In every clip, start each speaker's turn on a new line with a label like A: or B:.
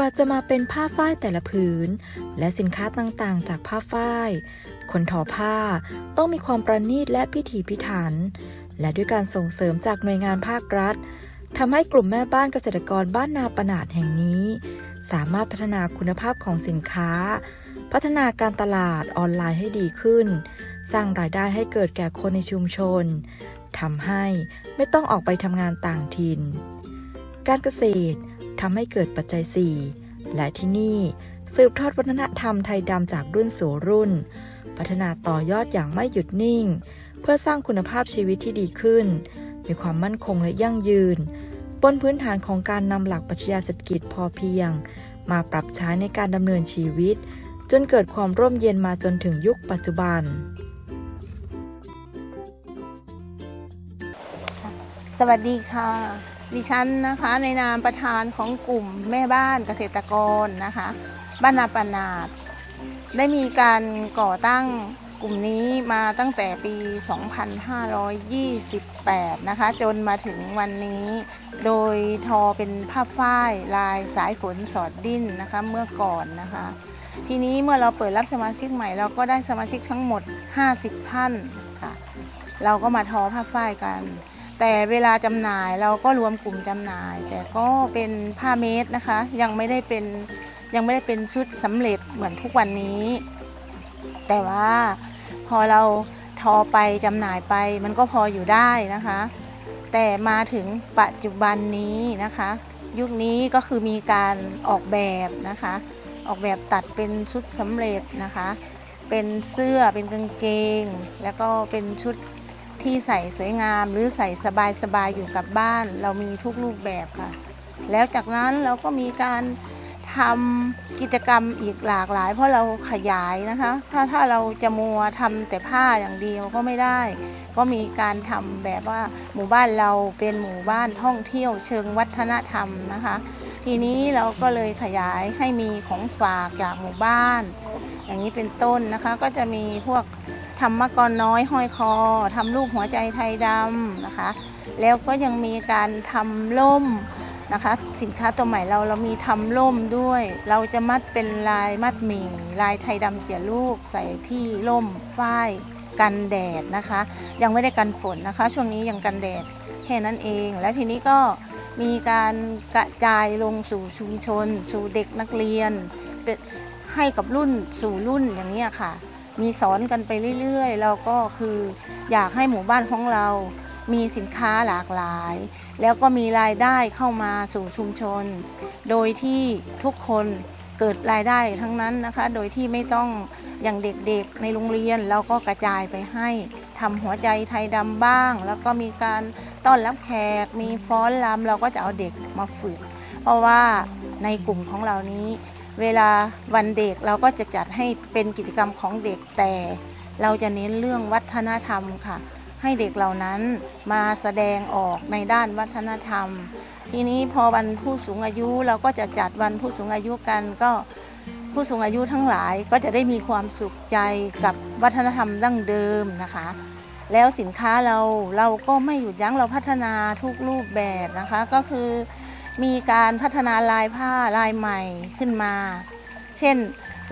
A: ว่าจะมาเป็นผ้าฝ้ายแต่ละผืน และสินค้าต่างๆ จากผ้าฝ้าย คนทอผ้าต้องมีความประณีตและพิถีพิถัน และด้วยการส่งเสริมจากหน่วยงานภาครัฐทำให้กลุ่มแม่บ้านเกษตรกรบ้านนาปนาดแห่งนี้ สามารถพัฒนาคุณภาพของสินค้า พัฒนาการตลาดออนไลน์ให้ดีขึ้น สร้างรายได้ให้เกิดแก่คนในชุมชนทำให้ไม่ต้องออกไปทำงานต่างถิ่น การเกษตร ทำให้เกิดปัจจัย 4 และที่นี่สืบทอดวัฒนธรรมไทยดำจากรุ่นสู่รุ่น พัฒนาต่อยอดอย่างไม่หยุดนิ่ง เพื่อสร้างคุณภาพชีวิตที่ดีขึ้น มีความมั่นคงและยั่งยืน บนพื้นฐานของการนำหลักปรัชญาเศรษฐกิจพอเพียง มาปรับใช้ในการดำเนินชีวิต จนเกิดความร่มเย็นมาจนถึงยุคปัจจุบัน
B: สวัสดีค่ะ ดิฉันนะคะในนามประธานของกลุ่มแม่บ้านเกษตรกรนะคะบ้านนาปนาดได้มีการก่อตั้งกลุ่มนี้มาตั้งแต่ปี 2528 นะคะ จนมาถึงวันนี้ โดยทอเป็นผ้าฝ้ายลายสายฝนสอดดิ้นนะคะเมื่อก่อนนะคะ ทีนี้เมื่อเราเปิดรับสมาชิกใหม่ เราก็ได้สมาชิกทั้งหมด 50 ท่านค่ะ เราก็มาทอผ้าฝ้ายกัน แต่เวลาจำหน่ายเราก็รวมกลุ่มจำหน่าย แต่ก็เป็นผ้าเมตรนะคะ ยังไม่ได้เป็นยังไม่ได้เป็นชุดสำเร็จเหมือนทุกวันนี้ แต่ว่าพอเราทอไปจำหน่ายไปมันก็พออยู่ได้นะคะ แต่มาถึงปัจจุบันนี้นะคะ ยุคนี้ก็คือมีการออกแบบนะคะ ออกแบบตัดเป็นชุดสำเร็จนะคะ เป็นเสื้อเป็นกางเกง แล้วก็เป็นชุด ที่ใส่สวยงามหรือใส่สบายๆอยู่กับบ้าน เรามีทุกรูปแบบค่ะ แล้วจากนั้นเราก็มีการทำกิจกรรมอีกหลากหลาย เพราะเราขยายนะคะ ถ้าถ้าเราจะมัวทำแต่ผ้าอย่างเดียวก็ไม่ได้ ก็มีการทำแบบว่าหมู่บ้านเราเป็นหมู่บ้านท่องเที่ยวเชิงวัฒนธรรมนะคะ ทีนี้เราก็เลยขยายให้มีของฝากจากหมู่บ้าน อย่างนี้เป็นต้นนะคะก็จะมีพวก ทำมะกรน้อยห้อยคอทำรูปหัวใจไทยดำนะคะ แล้วก็ยังมีการทำล่มนะคะ สินค้าตัวใหม่เราเรามีทำล่มด้วย เราจะมัดเป็นลายมัดหมี่ลายไทยดำเจียลูกใส่ที่ล่มฝ้ายกันแดดนะคะ ยังไม่ได้กันฝนนะคะ ช่วงนี้ยังกันแดดแค่นั้นเอง แล้วทีนี้ก็มีการกระจายลงสู่ชุมชน สู่เด็กนักเรียนให้กับรุ่นสู่รุ่นอย่างนี้ค่ะ มีสอนกันไปเรื่อยๆ เราก็คืออยากให้หมู่บ้านของเรา มีสินค้าหลากหลาย แล้วก็มีรายได้เข้ามาสู่ชุมชน โดยที่ทุกคนเกิดรายได้ทั้งนั้นนะคะ โดยที่ไม่ต้องอย่างเด็กๆในโรงเรียนเราก็กระจายไปให้ทำหัวใจไทยดำบ้าง แล้วก็มีการต้อนรับแขก มีฟ้อนรำเราก็จะเอาเด็กมาฝึก เพราะว่าในกลุ่มของเรานี้ เวลาวันเด็กเราก็จะจัดให้เป็นกิจกรรมของเด็กแต่ เราจะเน้นเรื่องวัฒนธรรมค่ะ ให้เด็กเหล่านั้นมาแสดงออกในด้านวัฒนธรรม ทีนี้พอวันผู้สูงอายุเราก็จะจัดวันผู้สูงอายุกันก็ผู้สูงอายุทั้งหลายก็จะได้มีความสุขใจกับวัฒนธรรมดั้งเดิมนะคะ แล้วสินค้าเราเราก็ไม่หยุดยั้งเราพัฒนาทุกรูปแบบนะคะ ก็คือ มีการพัฒนาลายผ้าลายใหม่ขึ้นมา เช่น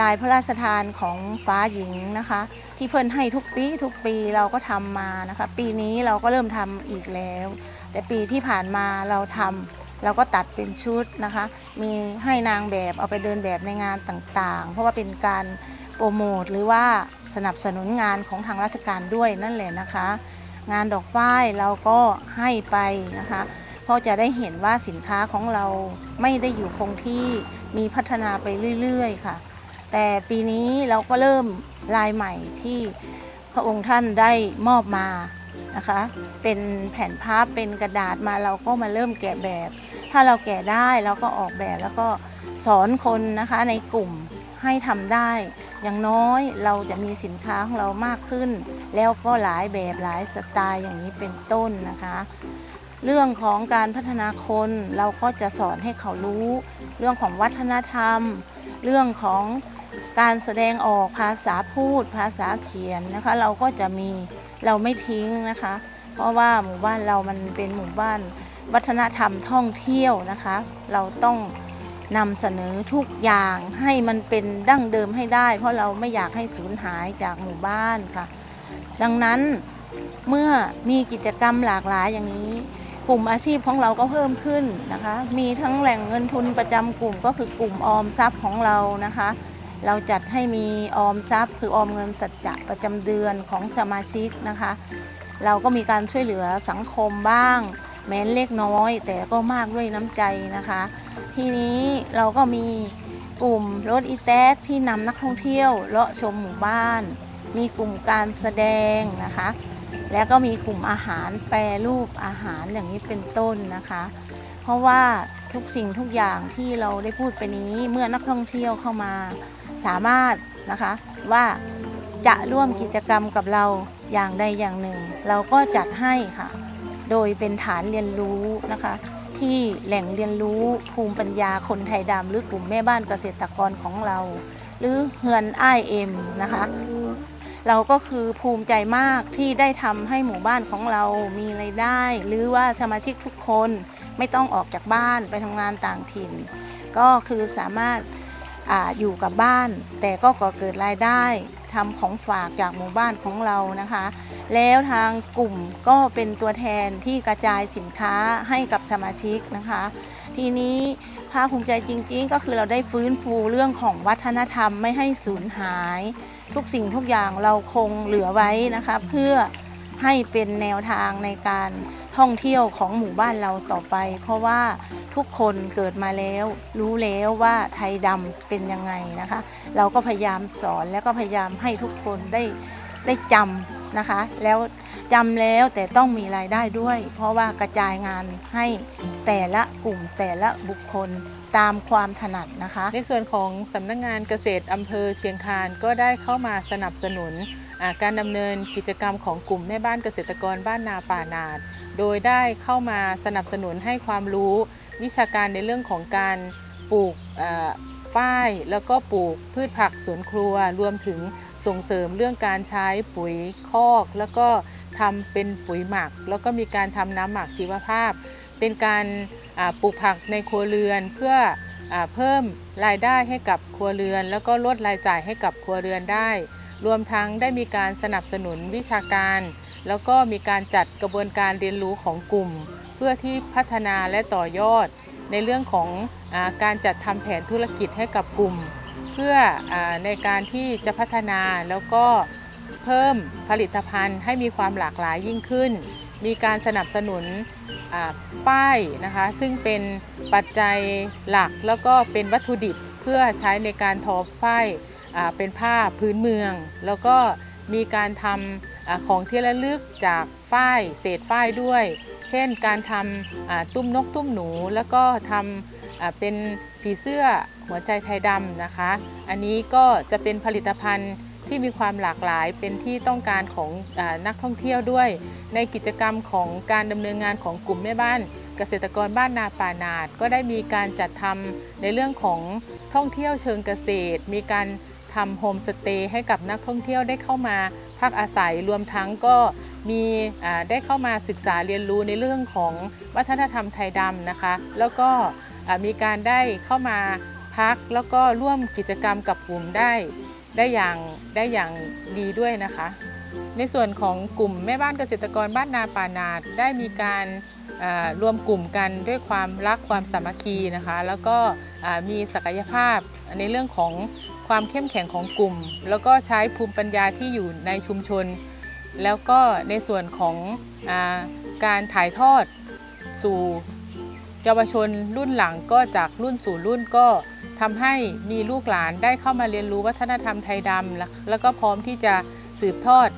B: ลายพระราชทานของฟ้าหญิงนะคะ ที่เพิ่นให้ทุกปีทุกปีเราก็ทำมานะคะ ปีนี้เราก็เริ่มทำอีกแล้ว แต่ปีที่ผ่านมาเราทำเราก็ตัดเป็นชุดนะคะ มีให้นางแบบเอาไปเดินแบบในงานต่างๆ เพราะว่าเป็นการโปรโมทหรือว่าสนับสนุนงานของทางราชการด้วยนั่นแหละนะคะ งานดอกฝ้ายเราก็ให้ไปนะคะ เพราะจะได้เห็นว่าสินค้าของเราไม่ได้อยู่คงที่มีพัฒนาไปเรื่อยๆค่ะ แต่ปีนี้เราก็เริ่มลายใหม่ที่พระองค์ท่านได้มอบมานะคะ เป็นแผ่นพับเป็นกระดาษมาเราก็มาเริ่มแกะแบบ ถ้าเราแกะได้เราก็ออกแบบแล้วก็สอนคนนะคะในกลุ่มให้ทำได้ อย่างน้อยเราจะมีสินค้าของเรามากขึ้น แล้วก็หลายแบบหลายสไตล์อย่างนี้เป็นต้นนะคะ เรื่องของการพัฒนาคนเราก็จะสอนให้เขารู้ เรื่องของวัฒนธรรม เรื่องของการแสดงออกภาษาพูด ภาษาเขียนนะคะ เราก็จะมีเราไม่ทิ้งนะคะ เพราะว่าหมู่บ้านเรามันเป็นหมู่บ้านวัฒนธรรมท่องเที่ยวนะคะ เราต้องนำเสนอทุกอย่างให้มันเป็นดั้งเดิมให้ได้ เพราะเราไม่อยากให้สูญหายจากหมู่บ้านค่ะ ดังนั้นเมื่อมีกิจกรรมหลากหลายอย่างนี้ กลุ่มอาชีพของเราก็เพิ่มขึ้นนะคะ มีทั้งแหล่งเงินทุนประจำกลุ่มก็คือกลุ่มออมทรัพย์ของเรานะคะ เราจัดให้มีออมทรัพย์ คือออมเงินสัจจะประจำเดือนของสมาชิกนะคะ เราก็มีการช่วยเหลือสังคมบ้าง แม้เล็กน้อย แต่ก็มากด้วยน้ำใจนะคะ ทีนี้เราก็มีกลุ่มรถอีแท็กที่นำนักท่องเที่ยวเลาะชมหมู่บ้าน มีกลุ่มการแสดงนะคะ แล้วก็มีกลุ่มอาหารแปรรูปอาหารอย่างนี้เป็นต้นนะคะ เพราะว่าทุกสิ่งทุกอย่างที่เราได้พูดไปนี้เมื่อนักท่องเที่ยวเข้ามาสามารถนะคะว่าจะร่วมกิจกรรมกับเราอย่างใดอย่างหนึ่ง เราก็จัดให้ค่ะ โดยเป็นฐานเรียนรู้นะคะ ที่แหล่งเรียนรู้ภูมิปัญญาคนไทยดำหรือกลุ่มแม่บ้านเกษตรกรของเรา หรือเฮือนไอเอ็มนะคะ เราก็คือภูมิใจมากที่ได้ทำให้หมู่บ้านของเรามีไรายได้ หรือว่าสมาชิกทุกคนไม่ต้องออกจากบ้านไปทำงานต่างถิ่น ก็คือสามารถออยู่กับบ้าน แต่ก็ก่อเกิดรายได้ทำของฝากจากหมู่บ้านของเรานะคะ แล้วทางกลุ่มก็เป็นตัวแทนที่กระจายสินค้าให้กับสมาชิกนะคะ ทีนี้ภาคภูมิใจจริง ๆ ก็คือเราได้ฟื้นฟูเรื่องของวัฒนธรรมไม่ให้สูญหาย ทุกสิ่งทุกอย่างเราคงเหลือไว้นะคะเพื่อให้เป็นแนวทางในการท่องเที่ยวของหมู่บ้านเราต่อไป เพราะว่าทุกคนเกิดมาแล้ว รู้แล้วว่าไทยดำเป็นยังไงนะคะ เราก็พยายามสอนแล้วก็พยายามให้ทุกคนได้ได้จำนะคะ แล้วจำแล้วแต่ต้องมีรายได้ด้วย เพราะว่ากระจายงานให้แต่ละกลุ่มแต่ละบุคคล ตามความถนัดนะคะ
C: ในส่วนของสำนักงงานเกษตรอำเภอเชียงคานก็ได้เข้ามาสนับสนุนาการดำเนินกิจกรรมของกลุ่มแม่บ้านเกษตรกรบ้านนาป่านาด โดยได้เข้ามาสนับสนุนให้ความรู้วิชาการในเรื่องของการปลูกอ่าฝ้ายแล้วก็ปลูกพืชผักสวนครัว รวมถึงส่งเสริมเรื่องการใช้ปุ๋ยคอก แล้วก็ทำเป็นปุ๋ยหมัก แล้วก็มีการทำน้ำหมักชีวภาพ เป็นการ ปลูกผักในครัวเรือนเพื่ออเพิ่มรายได้ให้กับครัวเรือน แล้วก็ลดรายจ่ายให้กับครัวเรือนได้ รวมทั้งได้มีการสนับสนุนวิชาการ แล้วก็มีการจัดกระบวนการเรียนรู้ของกลุ่ม เพื่อที่พัฒนาและต่อยอด ในเรื่องของอการจัดทำแผนธุรกิจให้กับกลุ่ม เพื่ออในการที่จะพัฒนาแล้วก็เพิ่มผลิตภัณฑ์ให้มีความหลากหลายยิ่งขึ้น มีการสนับสนุนป้ายนะคะซึ่งเป็นปัจจัยหลักแล้วก็เป็นวัตถุดิบเพื่อใช้ในการทอฝ้ายาเป็นผ้าพื้นเมือง แล้วก็มีการทำอของที่ระลึกจากฝ้ายเศษฝ้ายด้วย เช่นการทำตุ้มนกตุ้มหนู แล้วก็ทำเป็นผีเสื้อหัวใจไทยดำนะคะ อันนี้ก็จะเป็นผลิตภัณฑ์ ที่มีความหลากหลายเป็นที่ต้องการของอนักท่องเที่ยวด้วย ในกิจกรรมของการดำเนินงานของกลุ่มแม่บ้าน เกษตรกรบ้านนาป่านาดก็ได้มีการจัดทำในเรื่องของท่องเที่ยวเชิงเกษตร มีการทำโฮมสเตย์ให้กับนักท่องเที่ยวได้เข้ามาพักอาศัยรวมทั้งก็มีได้เข้ามาศึกษาเรียนรู้ในเรื่องของวัฒนธรรมไทยดำนะคะ แล้วก็มีการได้เข้ามาพักแล้วก็ร่วมกิจกรรมกับกลุ่มได้ ได้อย่างได้อย่างดีด้วยนะคะ ในส่วนของกลุ่มแม่บ้านเกษตรกรบ้านนาป่านาดได้มีการรวมกลุ่มกันด้วยความรักความสามัคคีนะคะ แล้วก็มีศักยภาพในเรื่องของความเข้มแข็งของกลุ่ม แล้วก็ใช้ภูมิปัญญาที่อยู่ในชุมชน แล้วก็ในส่วนของอการถ่ายทอดสู่เยาวชนรุ่นหลังก็จากรุ่นสู่รุ่นก็ ทำให้มีลูกหลานได้เข้ามาเรียนรู้วัฒนธรรมไทยดำแล้วแล้วก็พร้อมที่จะสืบทอด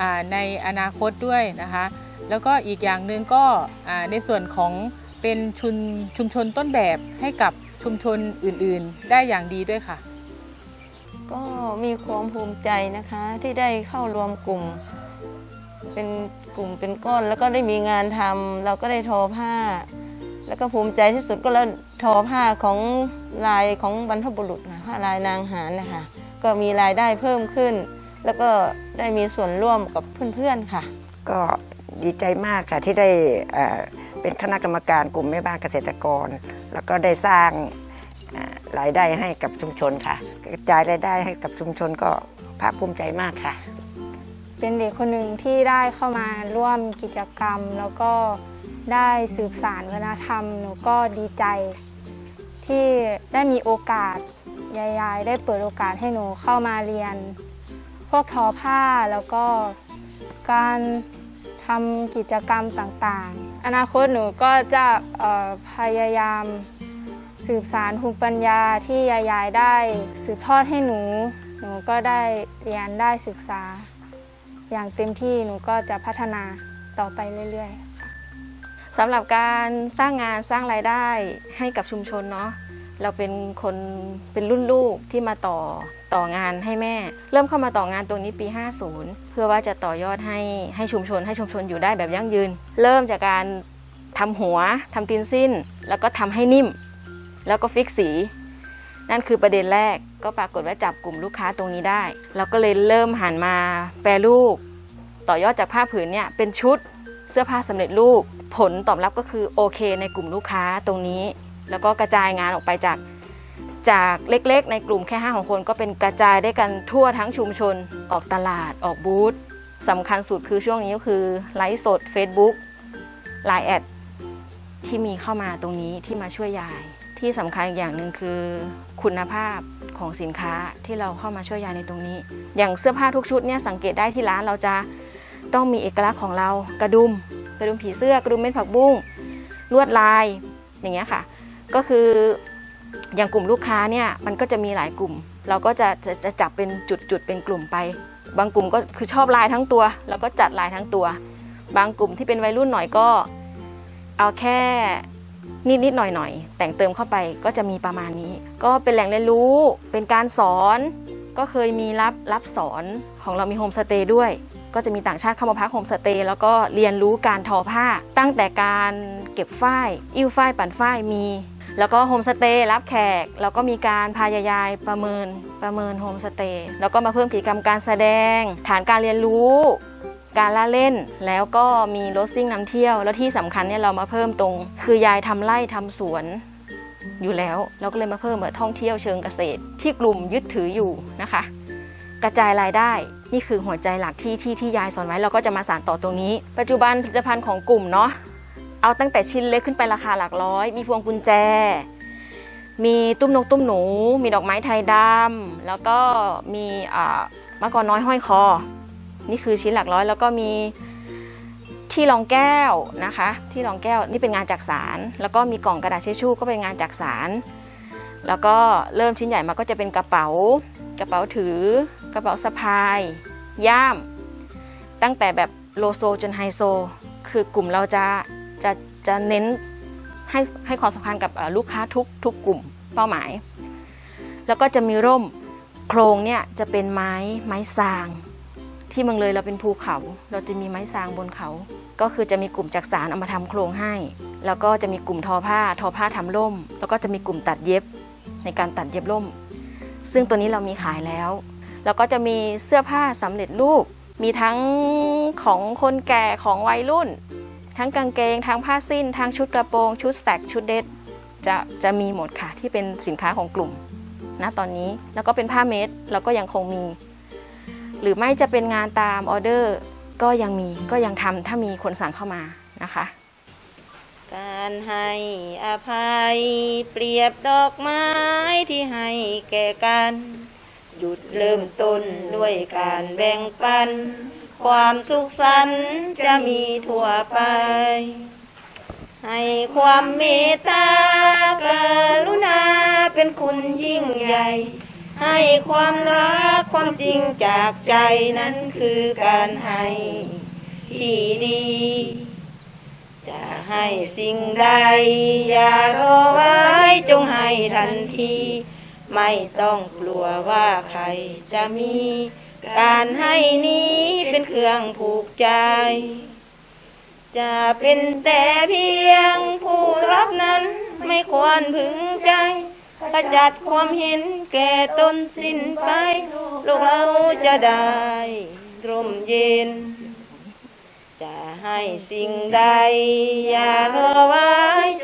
C: อในอนาคตด้วยนะคะ แล้วก็อีกอย่างหนึ่งก็ในส่วนของเป็นชุมชุมชนต้นแบบให้กับชุมชนอื่นๆ ได้อย่างดีด้วยค่ะ
D: ก็มีความภูมิใจนะคะที่ได้เข้ารวมกลุ่ม เป็นกลุ่มเป็นก้อนแล้วก็ได้มีงานทำเราก็ได้ทอผ้า แล้วก็ภูมิใจที่สุดก็แล้วทอผ้าของลายของบรรพบุรุษค่ะผ้าลายนางหารนะคะก็มีรายได้เพิ่มขึ้น แล้วก็ได้มีส่วนร่วมกับเพื่อนๆค่ะ
E: ก็ดีใจมากค่ะที่ได้เอ่อเป็นคณะกรรมการกลุ่มแม่บ้านเกษตรกร แล้วก็ได้สร้างอ่ารายได้ให้กับชุมชนค่ะ กระจายรายได้ให้กับชุมชนก็ภาคภูมิใจมากค่ะ
F: เป็นเด็กคนหนึ่งที่ได้เข้ามาร่วมกิจกรรมแล้วก็ ได้สืบสารวัฒนธรรม หนูก็ดีใจ ที่ได้มีโอกาสยายๆ ได้เปิดโอกาสให้หนูเข้ามาเรียน พวกทอผ้าแล้วก็การทำกิจกรรมต่างๆ อนาคตหนูก็จะพยายามสืบสารภูมิปัญญาที่ยายๆ ได้สืบทอดให้หนู หนูก็ได้เรียนได้ศึกษา อย่างเต็มที่หนูก็จะพัฒนาต่อไปเรื่อยๆ
G: สำหรับการสร้างงานสร้างรายได้ให้กับชุมชนเนาะเราเป็นคนเป็นรุ่นลูกที่มาต่อต่องานให้แม่ เริ่มเข้ามาต่องานตรงนี้ปี 50 เพื่อว่าจะต่อยอดให้ให้ชุมชน ให้ชุมชนอยู่ได้แบบยั่งยืน เริ่มจากการทำหัวทำตีนสิ้น แล้วก็ทำให้นิ่ม แล้วก็ฟิกสี นั่นคือประเด็นแรกก็ปรากฏว่าจับกลุ่มลูกค้าตรงนี้ได้เราก็เลยเริ่มหันมาแปรรูป ต่อยอดจากผ้าผืนเนี่ยเป็นชุด เสื้อผ้าสำเร็จรูป ผลตอบรับก็คือโอเคในกลุ่มลูกค้าตรงนี้ แล้วก็กระจายงานออกไปจากจากเล็กๆ ในกลุ่มแค่ห้าของคนก็เป็นกระจายได้กันทั่วทั้งชุมชนออกตลาดออกบูธสำคัญสุดคือช่วงนี้ก็คือไลฟ์สด Facebook ไลน์แอดที่มีเข้ามาตรงนี้ที่มาช่วยยาย ที่สำคัญอีกอย่างหนึ่งคือคุณภาพของสินค้าที่เราเข้ามาช่วยยายในตรงนี้ อย่างเสื้อผ้าทุกชุดเนี่ยสังเกตได้ที่ร้านเราจะ ต้องมีเอกลักษณ์ของเรากระดุม กระดุมผีเสื้อกระดุมเม็ดผักบุ้งลวดลายอย่างเงี้ยค่ะ ก็คืออย่างกลุ่มลูกค้าเนี่ยมันก็จะมีหลายกลุ่ม เราก็จะจะจะจับเป็นจุดๆเป็นกลุ่มไป บางกลุ่มก็คือชอบลายทั้งตัวแล้วก็จัดลายทั้งตัว บางกลุ่มที่เป็นวัยรุ่นหน่อยก็เอาแค่นิดๆหน่อยๆแต่งเติมเข้าไปก็จะมีประมาณนี้ ก็เป็นแหล่งเรียนรู้เป็นการสอน ก็เคยมีรับรับสอนของเรามีโฮมสเตย์ด้วย ก็จะมีต่างชาติเข้ามาพักโฮมสเตย์แล้วก็เรียนรู้การทอผ้า ตั้งแต่การเก็บฝ้ายอิ่วฝ้ายปั่นฝ้ายมี แล้วก็โฮมสเตย์รับแขก แล้วก็มีการพายายายประเมินประเมินโฮมสเตย์แล้วก็มาเพิ่มกิจกรรมการแสดง ฐานการเรียนรู้ การละเล่น แล้วก็มีรถซิ่งนำเที่ยว แล้วที่สำคัญเนี่ยเรามาเพิ่มตรง คือยายทำไร่ทำสวนอยู่แล้ว เราก็เลยมาเพิ่มแบบท่องเที่ยวเชิงเกษตร ที่กลุ่มยึดถืออยู่นะคะ กระจายรายได้ นี่คือหัวใจหลักที่ที่ที่ยายสอนไว้เราก็จะมาสานต่อตรงนี้ ปัจจุบันผลิตภัณฑ์ของกลุ่มเนาะเอาตั้งแต่ชิ้นเล็กขึ้นไปราคาหลักร้อย มีพวงกุญแจ มีตุ้มนกตุ้มหนู มีดอกไม้ไทยดำแล้วก็มีมะกอกน้อยห้อยคอ นี่คือชิ้นหลักร้อย แล้วก็มีที่รองแก้วนะคะ ที่รองแก้วนี่เป็นงานจากสาร แล้วก็มีกล่องกระดาษเช็ดชู่ก็เป็นงานจากสาร แล้วก็เริ่มชิ้นใหญ่มาก็จะเป็นกระเป๋า กระเป๋าถือ กระเป๋าสะพาย ย่าม ตั้งแต่แบบโลโซจนไฮโซ คือกลุ่มเราจะจะจะเน้นให้ให้ความสำคัญกับลูกค้าทุกทุกกลุ่มเป้าหมาย แล้วก็จะมีร่มโครงเนี่ยจะเป็นไม้ไม้สาง ที่เมืองเลยเราเป็นภูเขา เราจะมีไม้สางบนเขา ก็คือจะมีกลุ่มจักสารเอามาทำโครงให้ แล้วก็จะมีกลุ่มทอผ้าทอผ้าทำร่ม แล้วก็จะมีกลุ่มตัดเย็บ ในการตัดเย็บร่ม ซึ่งตัวนี้เรามีขายแล้ว แล้วก็จะมีเสื้อผ้าสำเร็จรูป มีทั้งของคนแก่ของวัยรุ่น ทั้งกางเกง ทั้งผ้าสิ้น ทั้งชุดกระโปรง ชุดแสกชุดเดทจะจะมีหมดค่ะที่เป็นสินค้าของกลุ่มณตอนนี้แล้วก็เป็นผ้าเม็ดเราก็ยังคงมี หรือไม่จะเป็นงานตามออเดอร์ก็ยังมีก็ยังทำถ้ามีคนสั่งเข้ามานะคะา
D: รให้อภัย เปรียบดอกไม้ที่ให้แก่กัน หยุดเริ่มต้นด้วยการแบ่งปัน ความสุขสันต์จะมีทั่วไป ให้ความเมตตากรุณาเป็นคุณยิ่งใหญ่ ให้ความรักความจริงจากใจนั้นคือการให้ที่ดี ให้สิ่งใด อย่ารอไว้จงให้ทันที ไม่ต้องกลัวว่าใครจะมี การให้นี้เป็นเครื่องผูกใจ จะเป็นแต่เพียงผู้รับนั้นไม่ควรพึงใจขจัดความเห็นแก่ตนสิ้นไปลูกเราจะได้ร่มเย็น จะให้สิ่งใด อย่ารอไว้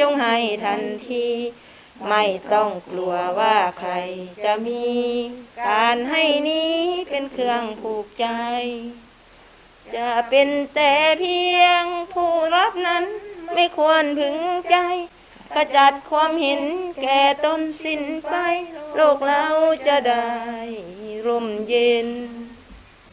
D: จงให้ทันที ไม่ต้องกลัวว่าใครจะมี การให้นี้เป็นเครื่องผูกใจ จะเป็นแต่เพียงผู้รับนั้นไม่ควรพึงใจขจัดความเห็นแก่ตนสิ้นไป โลกเราจะได้ร่มเย็น